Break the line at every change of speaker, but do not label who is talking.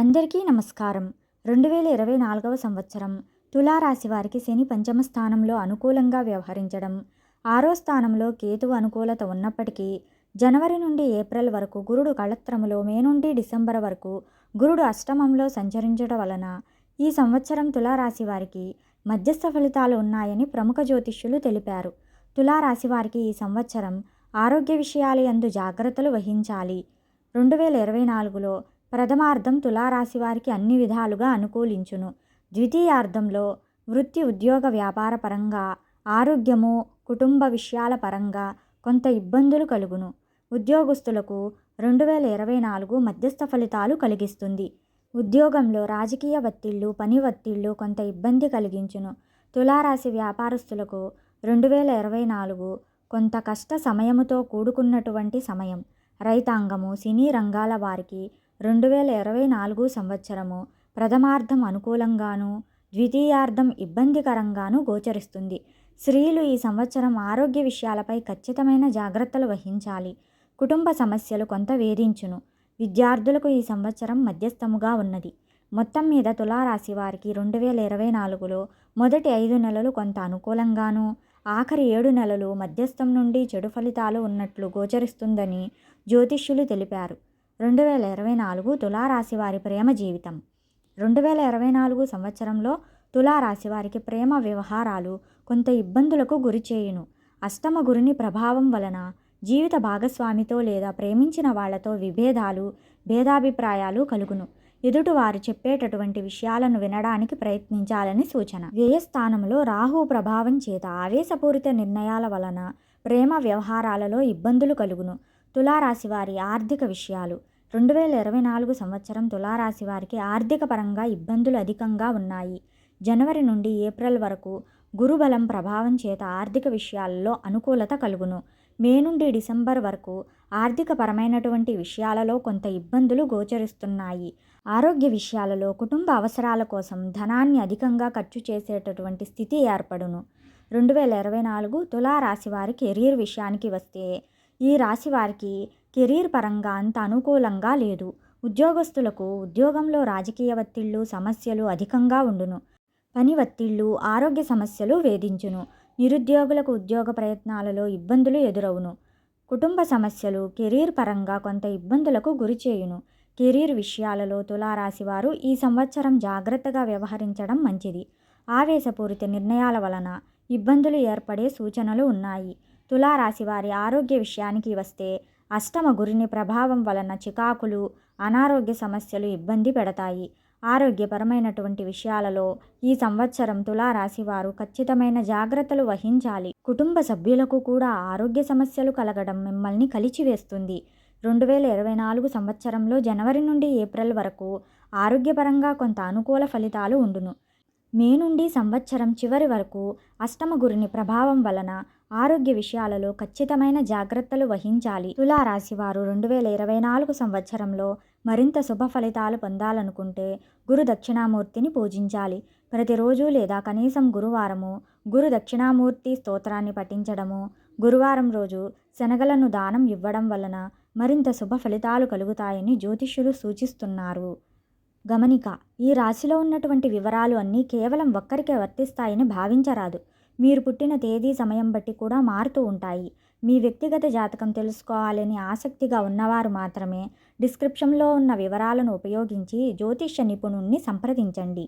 అందరికీ నమస్కారం. రెండు వేల ఇరవై నాలుగవ సంవత్సరం తులారాశి వారికి శని పంచమ స్థానంలో అనుకూలంగా వ్యవహరించడం. ఆరో స్థానంలో కేతువు అనుకూలత ఉన్నప్పటికీ జనవరి నుండి ఏప్రిల్ వరకు గురుడు కళత్రములో మే నుండి డిసెంబర్ వరకు గురుడు అష్టమంలో సంచరించడం వలన ఈ సంవత్సరం తులారాశి వారికి మధ్యస్థ ఫలితాలు ఉన్నాయని ప్రముఖ జ్యోతిష్యులు తెలిపారు. తులారాశి వారికి ఈ సంవత్సరం ఆరోగ్య విషయాల యందు జాగ్రత్తలు వహించాలి. రెండు వేల ఇరవై నాలుగులో ప్రథమార్థం తులారాశి వారికి అన్ని విధాలుగా అనుకూలించును. ద్వితీయార్థంలో వృత్తి ఉద్యోగ వ్యాపార పరంగా ఆరోగ్యము కుటుంబ విషయాల పరంగా కొంత ఇబ్బందులు కలుగును. ఉద్యోగస్తులకు రెండు వేల ఇరవై నాలుగు మధ్యస్థ ఫలితాలు కలిగిస్తుంది. ఉద్యోగంలో రాజకీయ ఒత్తిళ్ళు పని ఒత్తిళ్ళు కొంత ఇబ్బంది కలిగించును. తులారాశి వ్యాపారస్తులకు రెండు వేల ఇరవై నాలుగు కొంత కష్ట సమయముతో కూడుకున్నటువంటి సమయం. రైతాంగము సినీ రంగాల వారికి రెండు వేల ఇరవై నాలుగు సంవత్సరము ప్రథమార్థం అనుకూలంగాను ద్వితీయార్థం ఇబ్బందికరంగాను గోచరిస్తుంది. స్త్రీలు ఈ సంవత్సరం ఆరోగ్య విషయాలపై ఖచ్చితమైన జాగ్రత్తలు వహించాలి. కుటుంబ సమస్యలు కొంత వేధించును. విద్యార్థులకు ఈ సంవత్సరం మధ్యస్థముగా ఉన్నది. మొత్తం మీద తులారాశి వారికి రెండు వేల ఇరవై నాలుగులో మొదటి ఐదు నెలలు కొంత అనుకూలంగాను ఆఖరి ఏడు నెలలు మధ్యస్థం నుండి చెడు ఫలితాలు ఉన్నట్లు గోచరిస్తుందని జ్యోతిష్యులు తెలిపారు. రెండు వేల ఇరవై నాలుగు తులారాశి వారి ప్రేమ జీవితం. రెండు వేల ఇరవై నాలుగు సంవత్సరంలో తులారాశి వారికి ప్రేమ వ్యవహారాలు కొంత ఇబ్బందులకు గురి చేయును. అష్టమ గురుని ప్రభావం వలన జీవిత భాగస్వామితో లేదా ప్రేమించిన వాళ్ళతో విభేదాలు భేదాభిప్రాయాలు కలుగును. ఎదుటి వారు చెప్పేటటువంటి విషయాలను వినడానికి ప్రయత్నించాలని సూచన. వ్యయస్థానంలో రాహు ప్రభావం చేత ఆవేశపూరిత నిర్ణయాల వలన ప్రేమ వ్యవహారాలలో ఇబ్బందులు కలుగును. తులారాశి వారి ఆర్థిక విషయాలు. రెండు వేల ఇరవై నాలుగు సంవత్సరం తులారాశి వారికి ఆర్థిక పరంగా ఇబ్బందులు అధికంగా ఉన్నాయి. జనవరి నుండి ఏప్రిల్ వరకు గురుబలం ప్రభావం చేత ఆర్థిక విషయాలలో అనుకూలత కలుగును. మే నుండి డిసెంబర్ వరకు ఆర్థిక పరమైనటువంటి విషయాలలో కొంత ఇబ్బందులు గోచరిస్తున్నాయి. ఆరోగ్య విషయాలలో కుటుంబ అవసరాల కోసం ధనాన్ని అధికంగా ఖర్చు చేసేటటువంటి స్థితి ఏర్పడును. రెండు వేల ఇరవై నాలుగు తులారాశి వారి కెరీర్ విషయానికి వస్తే ఈ రాశి వారికి కెరీర్ పరంగా అంత అనుకూలంగా లేదు. ఉద్యోగస్తులకు ఉద్యోగంలో రాజకీయ ఒత్తిళ్ళు సమస్యలు అధికంగా ఉండును. పని ఒత్తిళ్ళు ఆరోగ్య సమస్యలు వేధించును. నిరుద్యోగులకు ఉద్యోగ ప్రయత్నాలలో ఇబ్బందులు ఎదురవును. కుటుంబ సమస్యలు కెరీర్ పరంగా కొంత ఇబ్బందులకు గురిచేయును కెరీర్ విషయాలలో తులారాశి వారు ఈ సంవత్సరం జాగ్రత్తగా వ్యవహరించడం మంచిది. ఆవేశపూరిత నిర్ణయాల వలన ఇబ్బందులు ఏర్పడే సూచనలు ఉన్నాయి. తులారాశి వారి ఆరోగ్య విషయానికి వస్తే అష్టమ గురిని ప్రభావం వలన చికాకులు అనారోగ్య సమస్యలు ఇబ్బంది పెడతాయి. ఆరోగ్యపరమైనటువంటి విషయాలలో ఈ సంవత్సరం తులారాశి వారు ఖచ్చితమైన జాగ్రత్తలు వహించాలి. కుటుంబ సభ్యులకు కూడా ఆరోగ్య సమస్యలు కలగడం మిమ్మల్ని కలిచివేస్తుంది. రెండు వేల ఇరవై నాలుగు సంవత్సరంలో జనవరి నుండి ఏప్రిల్ వరకు ఆరోగ్యపరంగా కొంత అనుకూల ఫలితాలు ఉండును. మే నుండి సంవత్సరం చివరి వరకు అష్టమ గురిని ప్రభావం వలన ఆరోగ్య విషయాలలో ఖచ్చితమైన జాగ్రత్తలు వహించాలి. తులారాశి వారు రెండు వేల ఇరవై నాలుగు సంవత్సరంలో మరింత శుభ ఫలితాలు పొందాలనుకుంటే గురు దక్షిణామూర్తిని పూజించాలి. ప్రతిరోజు లేదా కనీసం గురువారము గురు దక్షిణామూర్తి స్తోత్రాన్ని పఠించడము గురువారం రోజు శనగలను దానం ఇవ్వడం వలన మరింత శుభ ఫలితాలు కలుగుతాయని జ్యోతిష్యులు సూచిస్తున్నారు. గమనిక ఈ రాశిలో ఉన్నటువంటి వివరాలు అన్నీ కేవలం ఒక్కరికే వర్తిస్తాయని భావించరాదు. మీరు పుట్టిన తేదీ సమయం బట్టి కూడా మారుతూ ఉంటాయి. మీ వ్యక్తిగత జాతకం తెలుసుకోవాలని ఆసక్తిగా ఉన్నవారు మాత్రమే డిస్క్రిప్షన్లో ఉన్న వివరాలను ఉపయోగించి జ్యోతిష్య నిపుణుణ్ణి సంప్రదించండి.